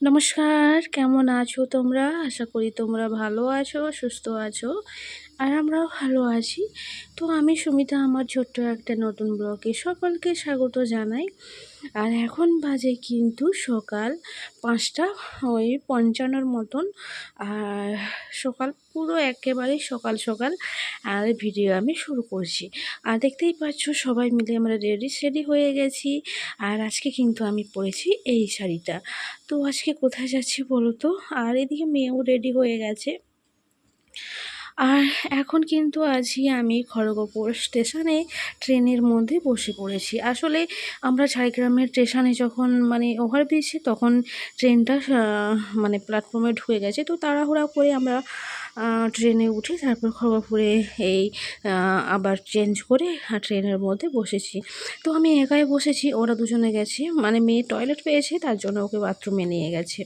নমস্কার, কেমন আছো তোমরা? আশা করি তোমরা ভালো আছো, সুস্থ আছো, আর আমরাও ভালো আছি। তো আমি সুমিতা, আমার ছোট্ট একটা নতুন ব্লগে সকলকে স্বাগত জানাই। আর এখন বাজে কিন্তু সকাল পাঁচটা ওই পঞ্চান্নর মতন। আর সকাল পুরো একেবারেই সকাল সকাল আর ভিডিও আমি শুরু করছি। আর দেখতেই পাচ্ছ সবাই মিলে আমরা রেডি সেডি হয়ে গেছি। আর আজকে কিন্তু আমি পরেছি এই শাড়িটা। তো আজকে কোথায় যাচ্ছি বলো তো? আর এদিকে মেয়েও রেডি হয়ে গেছে। আর এখন কিন্তু আজই আমি খড়গপুর স্টেশনে, ট্রেনের মধ্যে বসে পড়েছি। আসলে আমরা ঝাড়গ্রামের স্টেশনে যখন মানে ওভার ওভারব্রিজে তখন ট্রেনটা মানে প্ল্যাটফর্মে ঢুকে গেছে। তো তাড়াহুড়া করে আমরা ট্রেনে উঠে তারপর খড়গপুরে এই আবার চেঞ্জ করে ট্রেনের মধ্যে বসেছি। তো আমি একাই বসেছি, ওরা দুজনে গেছে। মানে মেয়ে টয়লেট পেয়েছে, তার জন্য ওকে বাথরুমে নিয়ে গেছে।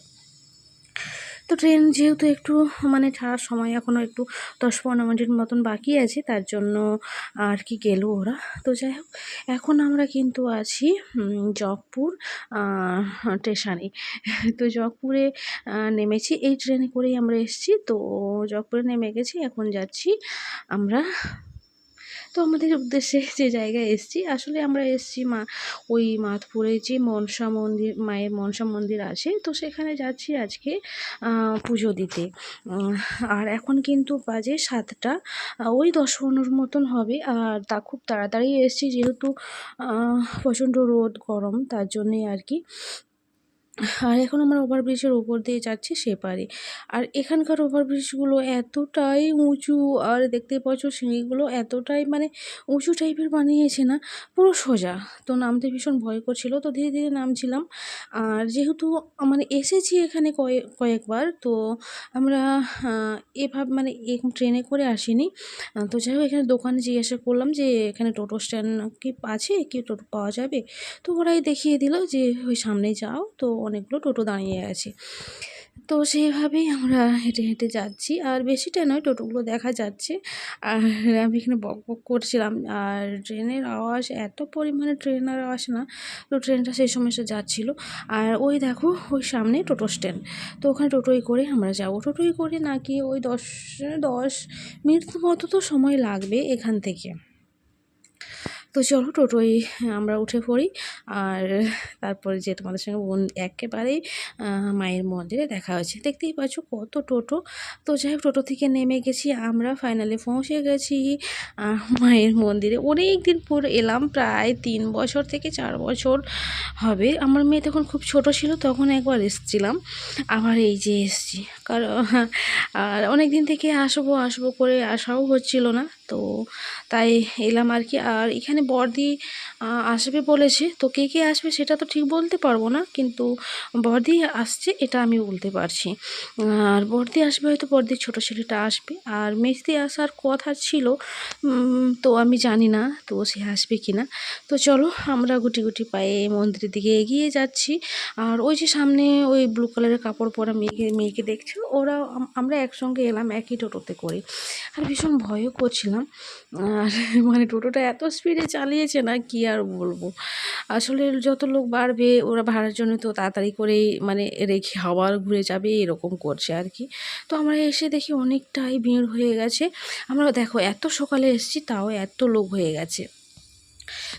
তো ট্রেন যেহেতু একটু মানে ছাড়ার সময় এখনও একটু দশ পনেরো মিনিট মতন বাকি আছে, তার জন্য আর কি গেল ওরা। তো যাই হোক, এখন আমরা কিন্তু আছি জগপুর স্টেশনে। তো জগপুরে নেমেছি, এই ট্রেনে করেই আমরা এসেছি। তো জগপুরে নেমে গেছি, এখন যাচ্ছি আমরা তো আমাদের উদ্দেশ্যে যে জায়গায় এসছি, আসলে আমরা এসছি মা, ওই মাধপুরে যে মনসা মন্দির, মায়ের মনসা মন্দির আছে। তো সেখানে যাচ্ছি আজকে পুজো দিতে। আর এখন কিন্তু বাজে সাতটা ওই দশ পনেরোর মতন হবে। আর তা খুব তাড়াতাড়ি এসছি যেহেতু প্রচণ্ড রোদ, গরম, তার জন্যে আর কি। আর এখন আমরা ওভারব্রিজের উপর দিয়ে যাচ্ছি সেপারে। আর এখানকার ওভারব্রিজগুলো এতটাই উঁচু, আর দেখতে পাচ্ছ সিঁড়িগুলো এতটাই মানে উঁচু টাইপের বানিয়েছে না, পুরো সোজা। তো নামতে ভীষণ ভয় করছিল, তো ধীরে ধীরে নামছিলাম। আর যেহেতু মানে এসেছি এখানে কয়েক কয়েকবার, তো আমরা এভাবে মানে ট্রেনে করে আসিনি। তো যাই হোক, এখানে দোকানে জিজ্ঞাসা করলাম যে এখানে টোটো স্ট্যান্ড কি আছে? কি টোটো পাওয়া যাবে? তো ওরাই দেখিয়ে দিল যে ওই সামনে যাও। তো অনেকগুলো টোটো দাঁড়িয়ে আছে। তো সেইভাবেই আমরা হেঁটে হেঁটে যাচ্ছি। আর বেশিটা নয়, টোটোগুলো দেখা যাচ্ছে। আর আমি এখানে বক বক করছিলাম। আর ট্রেনের আওয়াজ, এত পরিমাণে ট্রেনের আওয়াজ না, তো ট্রেনটা সেই সময় সে যাচ্ছিল। আর ওই দেখো, ওই সামনে টোটো স্ট্যান্ড। তো ওখানে টোটোই করে আমরা যাব। টোটোই করে নাকি ওই দশ দশ মিনিট মতো তো সময় লাগবে এখান থেকে। তো চলো টোটোয় আমরা উঠে পড়ি। আর তারপরে যে তোমাদের সঙ্গে বোন একেবারেই মায়ের মন্দিরে দেখা হয়েছে। দেখতেই পাচ্ছ কত টোটো। তো যাই হোক, টোটো থেকে নেমে গেছি আমরা। ফাইনালি পৌঁছে গেছি। মায়ের মন্দিরে। অনেক দিন পর এলাম, প্রায় তিন বছর থেকে চার বছর হবে। আমার মেয়ে তখন খুব ছোট ছিল, তখন একবার এসছিলাম। আবার এই যে এসছি। কারণ, আর অনেক দিন থেকে আসব আসব করে আসাও হচ্ছিল না। তো তাই এলাম আর কি। আর এখানে বর্দি আসবে বলেছে। তো কে কে আসবে সেটা তো ঠিক বলতে পারব না, কিন্তু বর্দি আসছে এটা আমি বলতে পারছি। আর বর্দি আসবে হয়তো বর্দির ছোটো ছেলেটা আসবে। আর মেজদি আসার কথা ছিল তো আমি জানি না, তো সে আসবে কি না তো চলো আমরা গুটি গুটি পায়ে মন্দিরের দিকে এগিয়ে যাচ্ছি। আর ওই যে সামনে ওই ব্লু কালারের কাপড় পরা মেয়েকে মেয়েকে দেখছ ওরা আমরা একসঙ্গে এলাম একই টোটোতে করে। আর ভীষণ ভয়ও করছিলাম। আর মানে টোটোটা এত স্পিডে চালিয়েছে না, কি আর বলব। আসলে যত লোক বাড়বে ওরা ভাড়ার জন্য তো তাড়াতাড়ি করেই মানে রেখে হাওয়ার ঘুরে যাবে, এরকম করছে আর কি তো আমরা এসে দেখি অনেকটাই ভিড় হয়ে গেছে। আমরা দেখো এত সকালে এসেছি, তাও এত লোক হয়ে গেছে।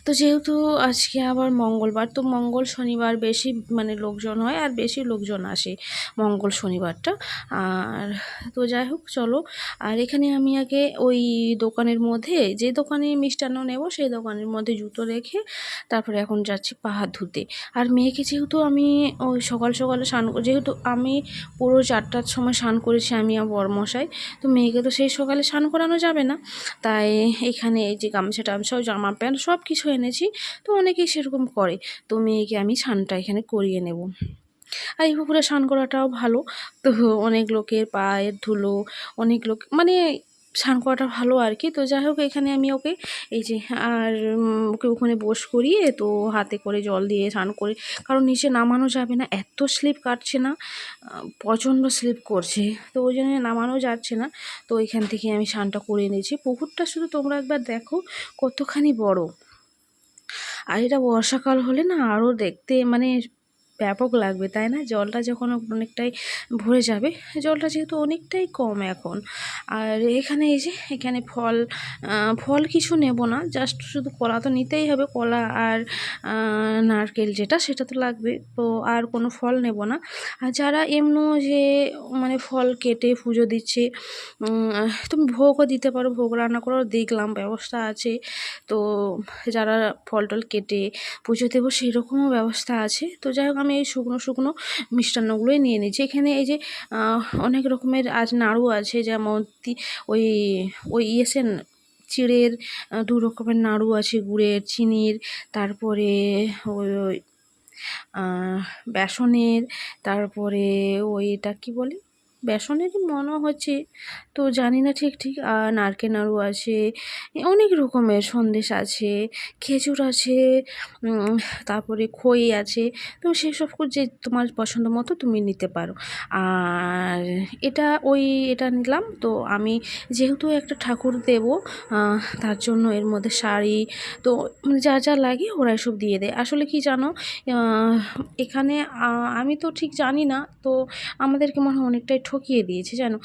তো যেহেতু আজকে আবার মঙ্গলবার, তো মঙ্গল শনিবার বেশি মানে লোকজন হয় আর বেশি লোকজন আসে মঙ্গল শনিবারটা। আর তো যাই হোক, চলো। আর এখানে আমি আগে ওই দোকানের মধ্যে, যে দোকানে মিষ্টান্ন নেব, সেই দোকানের মধ্যে জুতো রেখে তারপরে এখন যাচ্ছি পাহাড় ধুতে। আর মেয়েকে যেহেতু আমি ওই সকাল সকালে স্নান যেহেতু আমি পুরো চারটার সময় স্নান করেছি, আমি আর বরমশাই, তো মেয়েকে তো সেই সকালে স্নান করানো যাবে না। তাই এখানে এই যে গামছা টামছা জামা প্যান্ট সব কিছু এনেছি, তো অনেকেই সেরকম করে। তো মেয়েকে আমি স্নানটা এখানে করিয়ে নেব। আর এই পুকুরে স্নান করাটাও ভালো। তো অনেক লোকের পায়ের ধুলো, অনেক লোক মানে স্নান করাটা ভালো আর কি। তো যাই হোক, এখানে আমি ওকে এই যে, আর ওকে ওখানে বস করিয়ে তো হাতে করে জল দিয়ে স্নান করে, কারণ নিচে নামানো যাবে না, এত স্লিপ কাটছে না, প্রচণ্ড স্লিপ করছে। তো ওই জন্য নামানো যাচ্ছে না। তো এখান থেকে আমি স্নানটা করে নিয়েছি পুকুরটা শুধু তোমরা একবার দেখো কতখানি বড়। আর এটা বর্ষাকাল হলে না আরও দেখতে মানে ব্যাপক লাগবে, তাই না? জলটা যখন অনেকটাই ভরে যাবে, জলটা যেহেতু অনেকটাই কম এখন। আর এখানে এই যে, এখানে ফল ফল কিছু নেব না জাস্ট শুধু কলা তো নিতেই হবে, কলা আর নারকেল যেটা, সেটা তো লাগবে। তো আর কোনো ফল নেব না। আর যারা এমনো যে মানে ফল কেটে পুজো দিচ্ছে তুমি ভোগও দিতে পারো, ভোগ রান্না করাও দেখলাম, ব্যবস্থা আছে। তো যারা ফল টল কেটে পুজো দেবো সেই রকমও ব্যবস্থা আছে। তো যাই হোক আমি এই শুকনো শুকনো মিষ্টান্নগুলোই নিয়ে নিচ্ছি এখানে এই যে অনেক রকমের আজ নাড়ু আছে, যেমন ওই ওই ইয়েসেন চিড়ের দু রকমের নাড়ু আছে, গুড়ের, চিনির, তারপরে ওই ওই বেসনের, তারপরে ওইটা কি বলে? বেসনেরই মনে হচ্ছে তো জানি না ঠিক ঠিক আর নারকেল নাড়ু আছে, অনেক রকমের সন্দেশ আছে, খেজুর আছে তারপরে খই আছে, তো সেসব যে তোমার পছন্দ মতো তুমি নিতে পারো। আর এটা ওই, এটা নিলাম, তো আমি যেহেতু একটা ঠাকুর দেব তার জন্য এর মধ্যে শাড়ি, তো মানে যা যা লাগে ওরা এসব দিয়ে দেয়। আসলে কি জানো এখানে আমি তো ঠিক জানি না, তো আমাদেরকে মনে হয় অনেকটাই ঠকিয়ে দিয়েছে, জানো?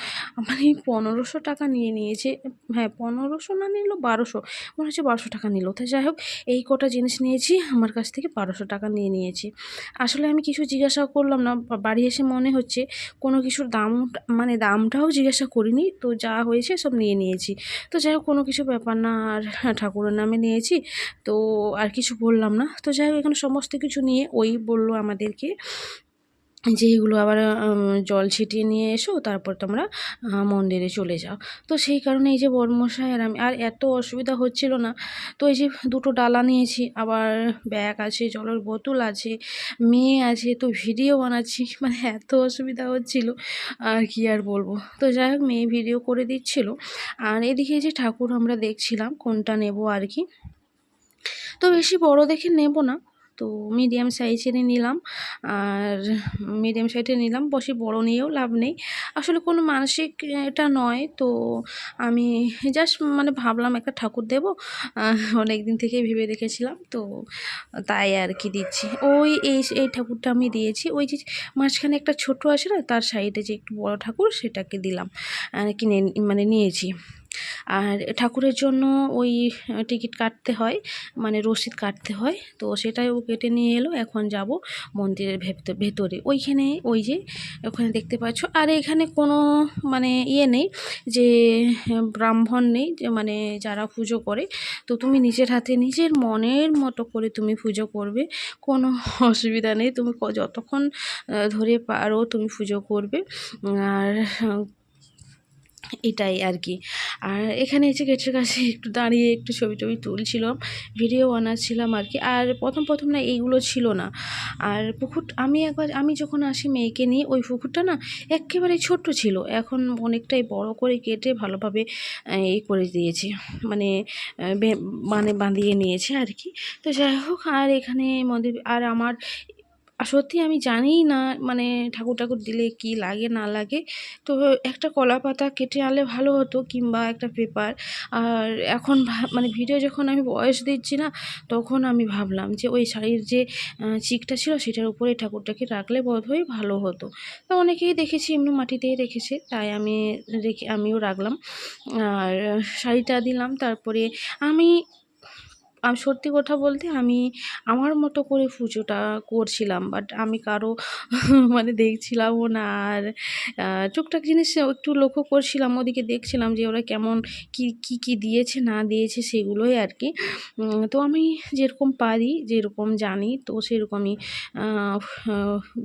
মানে পনেরোশো টাকা নিয়ে নিয়েছে হ্যাঁ পনেরোশো না নিল বারোশো, মনে হচ্ছে বারোশো টাকা নিল। তো যাই হোক, এই কটা জিনিস নিয়েছি, আমার কাছ থেকে বারোশো টাকা নিয়ে নিয়েছি। আসলে আমি কিছু জিজ্ঞাসা করলাম না বাড়ি এসে মনে হচ্ছে কোনো কিছুর দাম মানে দামটাও জিজ্ঞাসা করিনি, তো যা হয়েছে সব নিয়ে নিয়েছি। তো যাই হোক, কোনো কিছু ব্যাপার না, আর ঠাকুরের নামে নিয়েছি, তো আর কিছু বললাম না। তো যাই হোক, এখানে সমস্ত কিছু নিয়ে ওই বলল আমাদেরকে যে এগুলো আবার জল ছিটিয়ে নিয়ে এসো, তারপর তোমরা মন্দিরে চলে যাও। তো সেই কারণে এই যে বর্মশাই আর আমি, আর এত অসুবিধা হচ্ছিল না। তো এই যে দুটো ডালা নিয়েছি, আবার ব্যাগ আছে, জলের বোতল আছে, মেয়ে আছে, তো ভিডিও বানাচ্ছি মানে এত অসুবিধা হচ্ছিল, আর কি আর বলব। তো যাই হোক, মেয়ে ভিডিও করে দিচ্ছিল। আর এদিকে যে ঠাকুর আমরা দেখছিলাম, কোনটা নেব আর কি। তো বেশি বড় দেখে নেব না তো মিডিয়াম সাইজেরই নিলাম। আর মিডিয়াম সাইজের নিলাম বেশি বড় নিয়েও লাভ নেই। আসলে কোনো মানসিক, এটা নয়। তো আমি জাস্ট মানে ভাবলাম একটা ঠাকুর দেব। অনেক দিন থেকেই ভেবে রেখেছিলাম। তো তাই আর কি দিচ্ছি। ওই, এই এই ঠাকুরটা আমি দিয়েছি। ওই যে মাঝখানে একটা ছোট আছে না, তার সাইডে যে একটু বড় ঠাকুর, সেটাকে দিলাম। কিনে মানে নিয়েছি। আর ঠাকুরের জন্য ওই টিকিট কাটতে হয় মানে রসিদ কাটতে হয়। তো সেটাই ও কেটে নিয়ে এলো, এখন যাব মন্দিরের ভেতরে ভেতরে। ওইখানে ওই যে, ওখানে দেখতে পাচ্ছ। আর এখানে কোনো মানে ইয়ে নেই যে, ব্রাহ্মণ নেই, যে মানে যারা পুজো করে। তো তুমি নিজের হাতে, নিজের মনের মতো করে তুমি পুজো করবে। কোনো অসুবিধা নেই। তুমি যতক্ষণ ধরে পারো তুমি পুজো করবে। আর এটাই আর কি। আর এখানে এসে গেটের কাছে একটু দাঁড়িয়ে একটু ছবি টবি তুলছিলাম ভিডিও বানাচ্ছিলাম আর কি। আর প্রথম প্রথম না এইগুলো ছিল না। আর পুকুর, আমি একবার, আমি যখন আসি মেয়েকে নিয়ে, ওই পুকুরটা না একেবারে ছোট্ট ছিল। এখন অনেকটাই বড় করে কেটে ভালোভাবে এই করে দিয়েছে। মানে মানে বাঁধিয়ে নিয়েছে আর কি। তো যাই হোক, আর এখানে মন্দির, আর আমার আর সত্যি আমি জানিই না মানে ঠাকুর ঠাকুর দিলে কি লাগে, না লাগে। তো একটা কলা পাতা কেটে আনলে ভালো হতো কিংবা একটা পেপার। আর এখন মানে ভিডিও যখন আমি বয়স দিচ্ছি না, তখন আমি ভাবলাম যে ওই শাড়ির যে চিকটা ছিল সেটার উপরে ঠাকুরটাকে রাখলে বোধহয় ভালো হতো। তো অনেকেই দেখেছি, এমনি মাটিতেই রেখেছে, তাই আমি রেখে, আমিও রাখলাম। আর শাড়িটা দিলাম, তারপরে আমি আমি, সত্যি কথা বলতে আমি আমার মতো করে পুজোটা করছিলাম বাট আমি কারও মানে দেখছিলামও না। আর টুকটাক জিনিস একটু লক্ষ্য করছিলাম, ওদিকে দেখছিলাম যে ওরা কেমন কি কি কি দিয়েছে, না দিয়েছে সেগুলোই আর কি তো আমি যেরকম পারি, যেরকম জানি, তো সেরকমই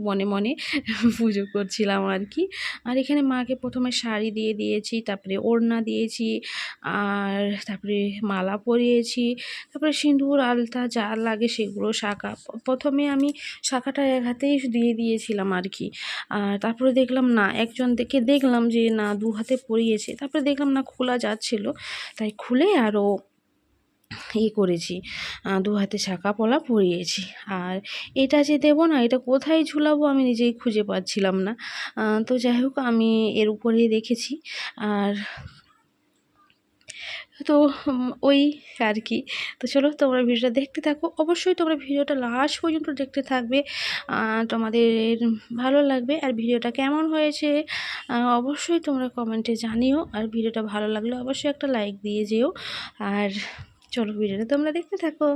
মনে মনে পুজো করছিলাম আর কি আর এখানে মাকে প্রথমে শাড়ি দিয়ে দিয়েছি, তারপরে ওড়না দিয়েছি, আর তারপরে মালা পরিয়েছি, তারপরে সিঁদুর, আলতা যা লাগে সেগুলো শাঁখা। প্রথমে আমি শাঁখাটা এক হাতেই দিয়ে দিয়েছিলাম আর কি। আর তারপরে দেখলাম না, একজন দেখে দেখলাম যে না, দু হাতে পরিয়েছে। তারপরে দেখলাম না খোলা যাচ্ছিল। তাই খুলে আরও ইয়ে করেছি। দু হাতে শাঁখা পলা পরিয়েছি। আর এটা যে দেবো না, এটা কোথায় ঝুলাবো আমি নিজেই খুঁজে পাচ্ছিলাম না। তো যাই হোক, আমি এর উপরেই রেখেছি। আর তো ওই আর কি তো চলো তোমরা ভিডিওটা দেখতে থাকো। অবশ্যই তোমরা ভিডিওটা লাস্ট পর্যন্ত দেখতে থাকবে। তোমাদের ভালো লাগবে। আর ভিডিওটা কেমন হয়েছে অবশ্যই তোমরা কমেন্টে জানিও। আর ভিডিওটা ভালো লাগলে অবশ্যই একটা লাইক দিয়ে যেও। আর চলো ভিডিওটা তোমরা দেখতে থাকো।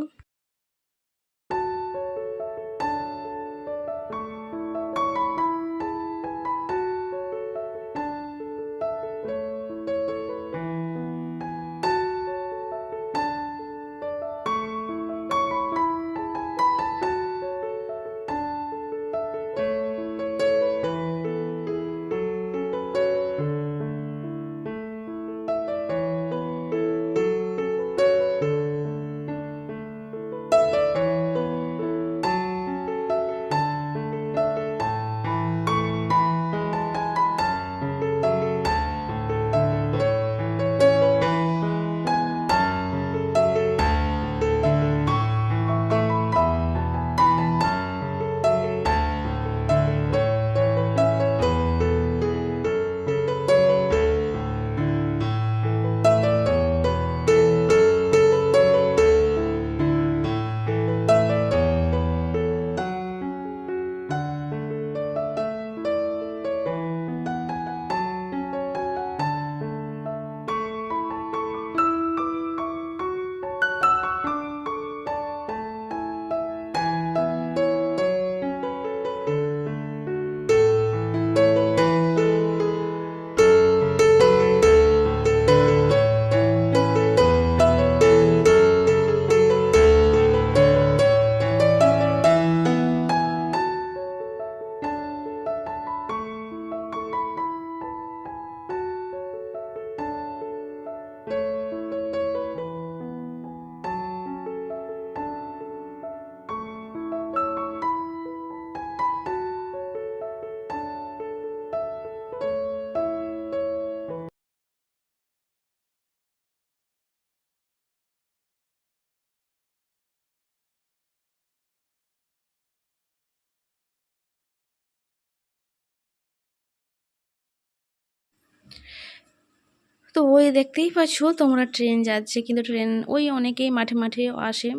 তো ওই দেখতেই পাচ্ছ তোমরা ট্রেন যাচ্ছে। কিন্তু ট্রেন ওই অনেকেই মাঠে মাঠে আসে।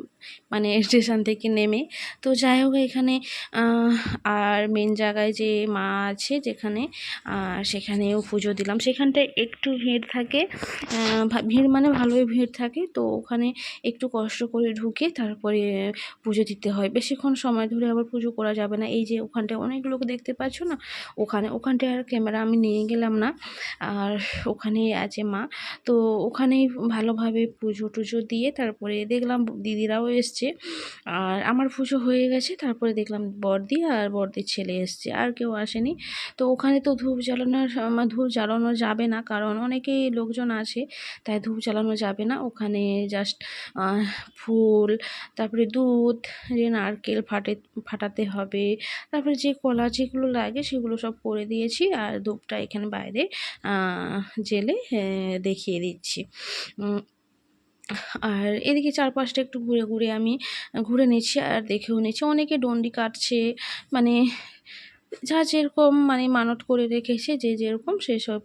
মানে স্টেশন থেকে নেমে। তো যাই হোক, এখানে আর মেন জায়গায় যে মা আছে যেখানে সেখানেও পুজো দিলাম। সেখানটায় একটু ভিড় থাকে ভিড় মানে ভালোই ভিড় থাকে। তো ওখানে একটু কষ্ট করে ঢুকে তারপরে পুজো দিতে হয়। বেশিক্ষণ সময় ধরে আবার পুজো করা যাবে না। এই যে ওখানটায় অনেক লোক দেখতে পাচ্ছ না? ওখানে, ওখানটায় আর ক্যামেরা আমি নিয়ে গেলাম না। আর ওখানেই আছে মা। তো ওখানেই ভালোভাবে পুজো টুজো দিয়ে তারপরে দেখলাম দিদিরাও এসছে। আর আমার পুজো হয়ে গেছে, তারপরে দেখলাম বর্দি আর বর্দির ছেলে এসছে, আর কেউ আসেনি। তো ওখানে তো ধূপ জ্বালানোর ধূপ জ্বালানো যাবে না, কারণ অনেকেই লোকজন আছে, তাই ধূপ জ্বালানো যাবে না। ওখানে জাস্ট ফুল, তারপরে দুধ, যে নারকেল ফাটে, ফাটাতে হবে, তারপরে যে কলা যেগুলো লাগে সেগুলো সব করে দিয়েছি, আর ধূপটা এখানে বাইরে জেলে দেখিয়ে দিচ্ছি। আর এদিকে চারপাশটা একটু ঘুরে ঘুরে আমি ঘুরে নিচ্ছি আর দেখেও নিচ্ছি। অনেকে ডন্ডি কাটছে মানে যা যেরকম মানে মানত করে রেখেছে, যে যেরকম সেসব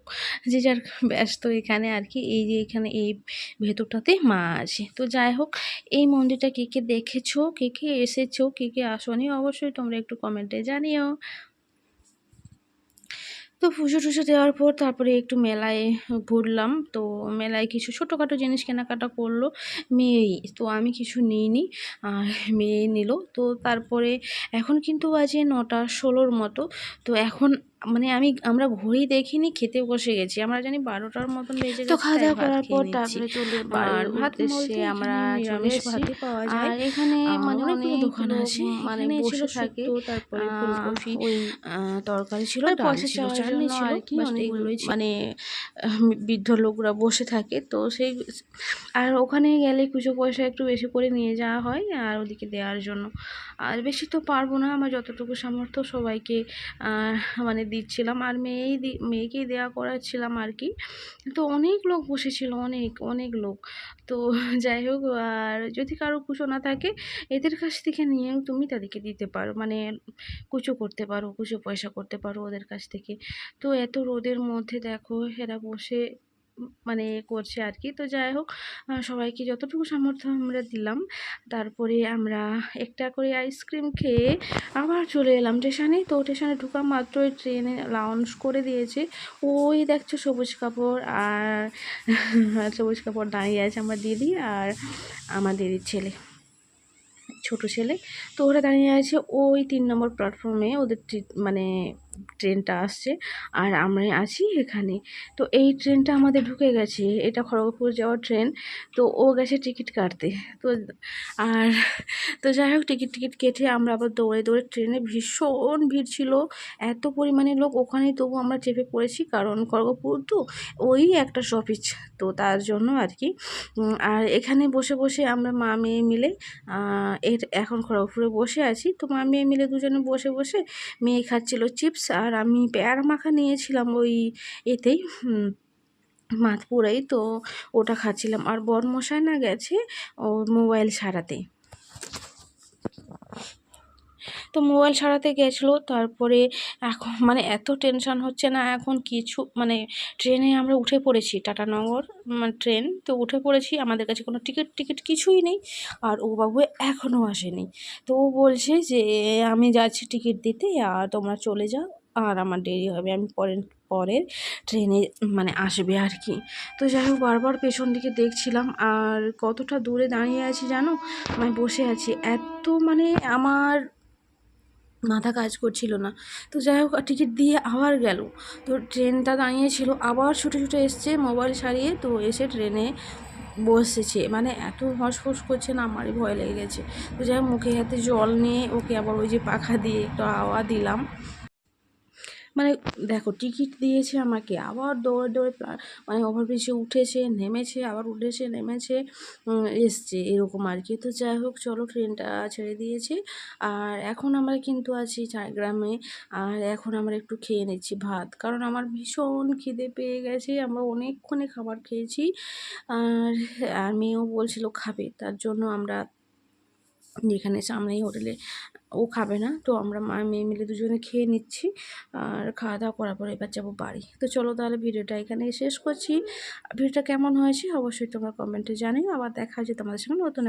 যে যার ব্যস্ত এখানে আর কি, এই যে এখানে এই ভেতরটাতে মা আছে। তো যাই হোক, এই মন্দিরটা কে কে দেখেছ, কে কে এসেছ, কে কে আসনি, অবশ্যই তোমরা একটু কমেন্টে জানিও। তো পুজো টুজো দেওয়ার পর তারপরে একটু মেলায় ঘুরলাম। তো মেলায় কিছু ছোটোখাটো জিনিস কেনাকাটা করল মেয়েই। তো আমি কিছু নিইনি মেয়ে নিল। তো তারপরে এখন কিন্তু বাজে নটা ষোলোর মতো। তো এখন মানে আমি আমরা ঘড়ি দেখিনি খেতে বসে গেছি। আমরা জানি বারোটার মতন বেজে তো খাওয়া দাওয়া করার পর তারপরে চলে আর ভাত বলতে আমরা নিরামিষ ভাতই পাওয়া যায়। আর এখানে মানে অনেকগুলো অনেক দোকান আছে মানে বসে থাকে। তারপরে ফুলকপি ওই তরকারি ছিল ডাল পয়সা ছিল চাটনি ছিল আর কি বাস অনেক ছিল। মানে বৃদ্ধ লোকরা বসে থাকে। তো সেই আর ওখানে গেলে কিছু পয়সা একটু বেশি করে নিয়ে যাওয়া হয় আর ওদিকে দেওয়ার জন্য। আর বেশি তো পারব না আমার যতটুকু সামর্থ্য সবাইকে মানে দিচ্ছিলাম আর মেয়েই মেয়েকেই দেওয়া করাচ্ছিলাম আর কি। তো অনেক লোক বসেছিল, অনেক অনেক লোক। তো যাই হোক, আর যদি কারও কুচো না থাকে, এদের কাছ থেকে নিয়েও তুমি তাদেরকে দিতে পারো। মানে কুচো করতে পারো, কুচো পয়সা করতে পারো ওদের কাছ থেকে। তো এত রোদের মধ্যে দেখো এরা বসে মানে করছে আর কি তো যাই হোক সবাইকে যতটুকু সামর্থ্য আমরা দিলাম, তারপরে আমরা একটা করে আইসক্রিম খেয়ে আবার চলে এলাম স্টেশনে। তো স্টেশনে ঢুকা মাত্রই ট্রেনে লাউঞ্জ করে দিয়েছে। ওই দেখছ সবুজ কাপড় আর সবুজ কাপড় দাঁড়িয়ে আছে আমার দিদি আর আমার দিদির ছেলে, ছোট ছেলে। তো ওরা দাঁড়িয়ে আছে ওই তিন নম্বর প্ল্যাটফর্মে ওদের মানে ট্রেনটা আসছে আর আমরা আছি এখানে। তো এই ট্রেনটা আমাদের ঢুকে গেছে, এটা খড়গপুর যাওয়ার ট্রেন। তো ও গেছে টিকিট কাটতে। তো আর তো যাই হোক, টিকিট টিকিট কেটে আমরা আবার দৌড়ে দৌড়ে ট্রেনে ভীষণ ভিড় ছিল। এত পরিমাণে লোক ওখানেই তবু আমরা চেপে পড়েছি কারণ খড়গপুর তো ওই একটা শপিজ তো তার জন্য আর কি। আর এখানে বসে বসে আমরা মা মেয়ে মিলে এর এখন খড়গপুরে বসে আছি। তো মা মেয়ে মিলে দুজনে বসে বসে মেয়ে খাচ্ছিল চিপস আর আমি পেয়ারা মাখা নিয়েছিলাম ওই এতেই মাতপুরেই তো ওটা খাচ্ছিলাম। আর বর মশাই না গেছে ও মোবাইল সারাতে। তো মোবাইল সারাতে গেছিল, তারপরে এখন মানে এত টেনশান হচ্ছে না, এখন কিছু মানে ট্রেনে আমরা উঠে পড়েছি টাটানগর মানে ট্রেন, তো উঠে পড়েছি, আমাদের কাছে কোনো টিকিট টিকিট কিছুই নেই, আর ও বাবু এখনও আসেনি। তো ও বলছে যে, আমি যাচ্ছি টিকিট দিতে, আর তোমরা চলে যাও, আর আমার দেরি হবে, আমি পরের পরের ট্রেনে মানে আসবে আর কি। তো যাই হোক, বারবার পেছন দিকে দেখছিলাম, আর কতটা দূরে দাঁড়িয়ে আছি জানো? আমি বসে আছি, এত মানে আমার মাথা কাজ করছিল না। তো যাই হোক টিকিট দিয়ে আবার গেল। তো ট্রেনটা দাঁড়িয়েছিল, আবার ছুটে ছুটে এসছে মোবাইল সারিয়ে। তো এসে ট্রেনে বসেছে। মানে এত হসফস করছে না, আমারই ভয় লেগে গেছে। তো যাই হোক, মুখে হাতে জল নিয়ে ওকে আবার ওই যে পাখা দিয়ে একটু হাওয়া দিলাম। মানে দেখো টিকিট দিয়েছে আমাকে, আবার দৌড়ে দৌড়ে মানে ওভারব্রিজে উঠেছে, নেমেছে, আবার উঠেছে, নেমেছে এসছে, এরকম আর কি। তো যাই হোক, চলো ট্রেনটা ছেড়ে দিয়েছে। আর এখন আমরা কিন্তু আছি ঝাড়গ্রামে, আর এখন আমরা একটু খেয়ে নিচ্ছি ভাত, কারণ আমার ভীষণ খিদে পেয়ে গেছে, আমরা অনেকক্ষণে খাবার খেয়েছি। আর আর মেয়েও বলছিল খাবে, তার জন্য আমরা যেখানে সামনেই হোটেলে, ও খাবে না। তো আমরা মা, মেয়ে মিলে দুজনে খেয়ে নিচ্ছি আর খাওয়া দাওয়া করার পরে এবার যাব বাড়ি। তো চলো তাহলে ভিডিওটা এখানে শেষ করছি। ভিডিওটা কেমন হয়েছে অবশ্যই তোমরা কমেন্টে জানিও। আবার দেখা যে তোমাদের সঙ্গে নতুন